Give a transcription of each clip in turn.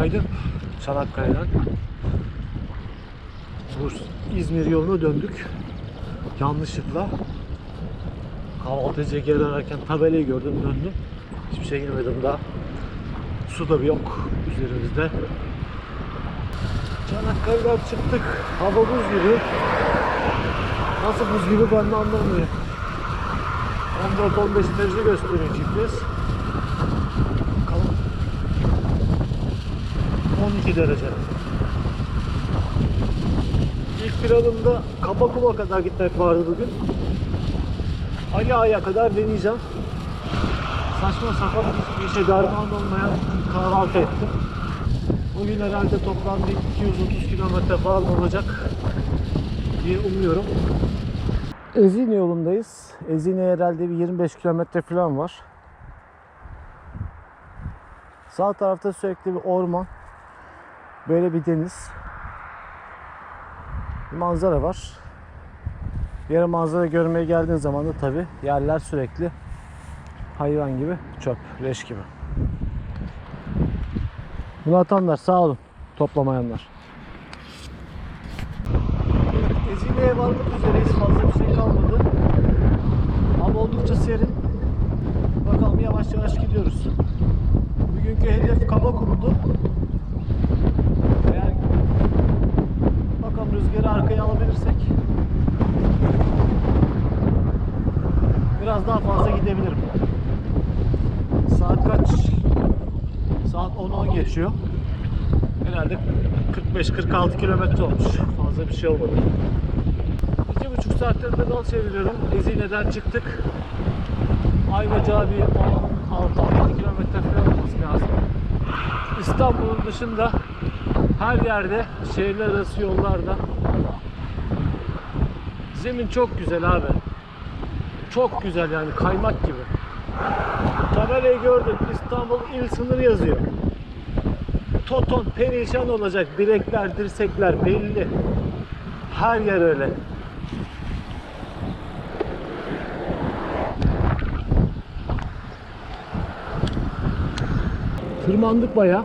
kaydı. Çanakkale'den. Burs İzmir yoluna döndük. Yanlışlıkla kahvaltıcıya geri dönerken tabelayı gördüm döndüm. Hiçbir şey yemedim daha. Su da yok üzerimizde. Çanakkale'den çıktık. Hava buz gibi. Nasıl buz gibi ben de anlamıyorum. 14-15 derece gösteriyor GPS. Bakalım. 12 derece. İlk planımda Kapakum'a kadar gitmek vardı bugün. Ali Ağa'ya kadar deneyeceğim. Saçma sapan bir işe derman olmayan kahvaltı ettim. Bugün herhalde toplam bir 230 kilometre falan olacak diye umuyorum. Ezine yolundayız. Ezine herhalde bir 25 kilometre falan var. Sağ tarafta sürekli bir orman. Böyle bir deniz. Bir manzara var. Yere manzara görmeye geldiğin zaman da tabi yerler sürekli hayvan gibi çöp, leş gibi. Bunu atanlar sağ olun. Toplamayanlar. Evet, Ezine'ye varmak üzereyiz. Fazla bir şey kalmadı. Ama oldukça serin. Bakalım yavaş yavaş gidiyoruz. Bugünkü hedef Kabakum'du. Eğer bakalım rüzgarı arkaya alabilirsek biraz daha fazla gidebilirim. Saat kaç? Saat 10-10 geçiyor. Herhalde 45-46 kilometre olmuş. Fazla bir şey olmadı. İki buçuk saattir pedal çeviriyorum. Ezine'den çıktık. Ayvacağı bir 16-17 kilometre falan olması lazım. İstanbul'un dışında her yerde şehirler arası yollarda zemin çok güzel abi. Çok güzel yani kaymak gibi. Tabelayı gördüm. İstanbul il sınır yazıyor. Toton perişan olacak. Direkler, dirsekler belli. Her yer öyle. Tırmandık bayağı.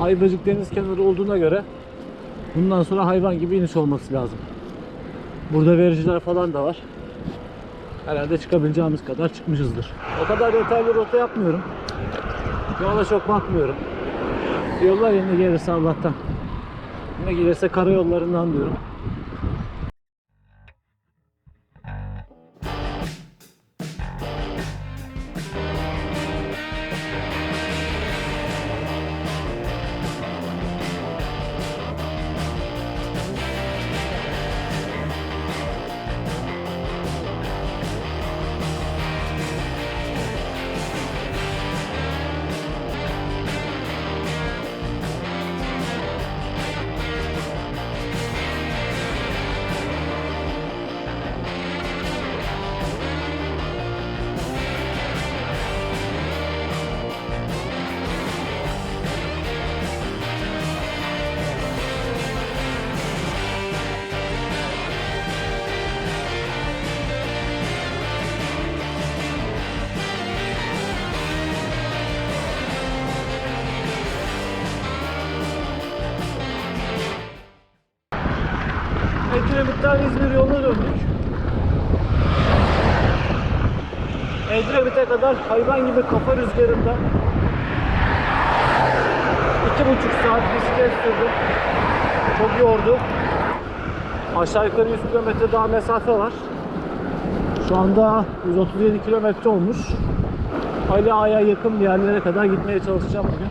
Ayvacık deniz kenarı olduğuna göre bundan sonra hayvan gibi iniş olması lazım. Burada vericiler falan da var. Herhalde çıkabileceğimiz kadar çıkmışızdır. O kadar detaylı rota yapmıyorum. Yola çok bakmıyorum. Yollar yerine gelirse Allah'tan. Ne gelirse karayollarından diyorum. Edremit'ten İzmir yoluna döndük. Edremit'e kadar hayvan gibi kafa rüzgarında iki buçuk saat bisiklet sürdüm. Çok yordu. Aşağı yukarı 100 kilometre daha mesafe var. Şu anda 137 kilometre olmuş. Ali Ağa'ya yakın bir yerlere kadar gitmeye çalışacağım bugün.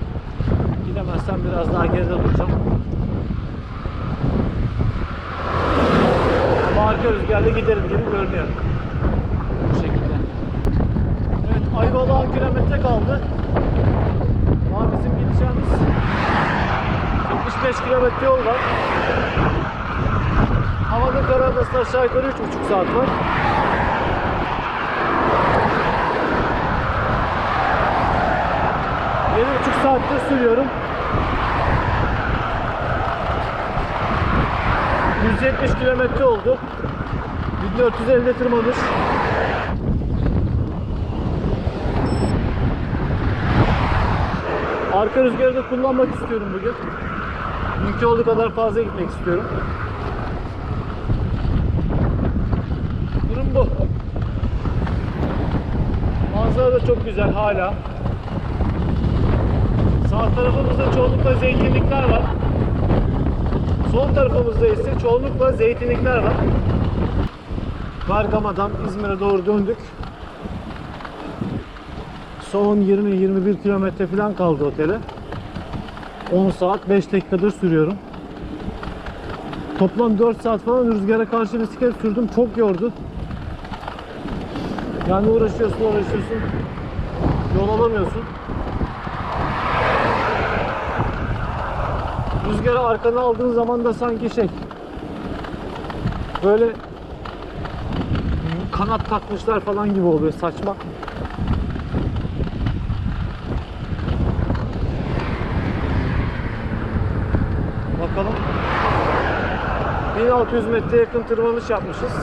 Gidemezsem biraz daha geride duracağım. Ama arka rüzgarla giderim gibi görünüyor. Bu şekilde. Evet Ayvalık'a kilometre kaldı. Ama bizim gideceğimiz 75 kilometre yol var. Havanın kararmasına aşağı yukarı 3,5 saat var. Yedi buçuk saattir sürüyorum. 170 kilometre oldu. 1450 tırmanış. Arka rüzgarı da kullanmak istiyorum bugün. Mümkün olduğu kadar fazla gitmek istiyorum. Durum bu. Manzara da çok güzel hala. Sağ tarafımızda çoğunlukla zeytinlikler var. Sol tarafımızda ise çoğunlukla zeytinlikler var. Bergama'dan İzmir'e doğru döndük. Son 20-21 kilometre falan kaldı otele. 10 saat 5 dakikadır sürüyorum. Toplam 4 saat falan rüzgara karşı bisiklet sürdüm. Çok yordu. Yani uğraşıyorsun uğraşıyorsun. Yol alamıyorsun. Rüzgarı arkana aldığın zaman da sanki şey böyle kanat takmışlar falan gibi oluyor saçma. Bakalım. 1600 metre yakın tırmanış yapmışız.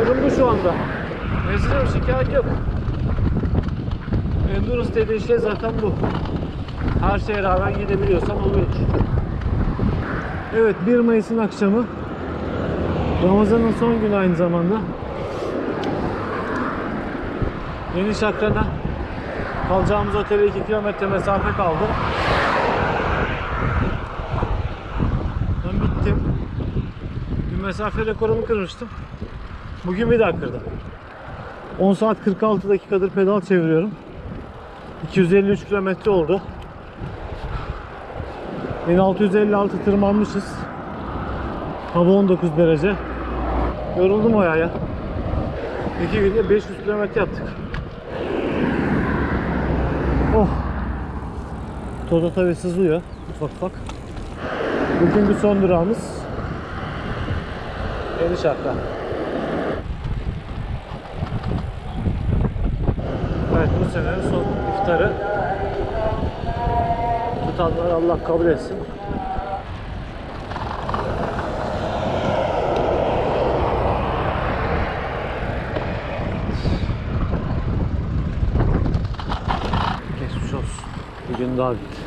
Durum bu şu anda. Mesela şikayet yok. Endurance dediğin şey zaten bu. Her şeye rağmen gidebiliyorsan oluyor. Evet 1 Mayıs'ın akşamı. Ramazan'ın son günü aynı zamanda. Yeni Şakran'a kalacağımız otele 2 kilometre mesafe kaldı. Ben bittim. Dün mesafe rekorumu kırmıştım. Bugün bir daha kırdım. 10 saat 46 dakikadır pedal çeviriyorum. 253 kilometre oldu. 1656 tırmanmışız. Hava 19 derece. Yoruldum o ya. 2 günde 500 kilometre yaptık. Oh. Toto tabi sızlıyor ufak ufak. Bugün bir son durağımız Yeni Şarkı. Evet bu senenin son iftarı. Tutanlar Allah kabul etsin. Geçmiş olsun. Bir gün daha bitti.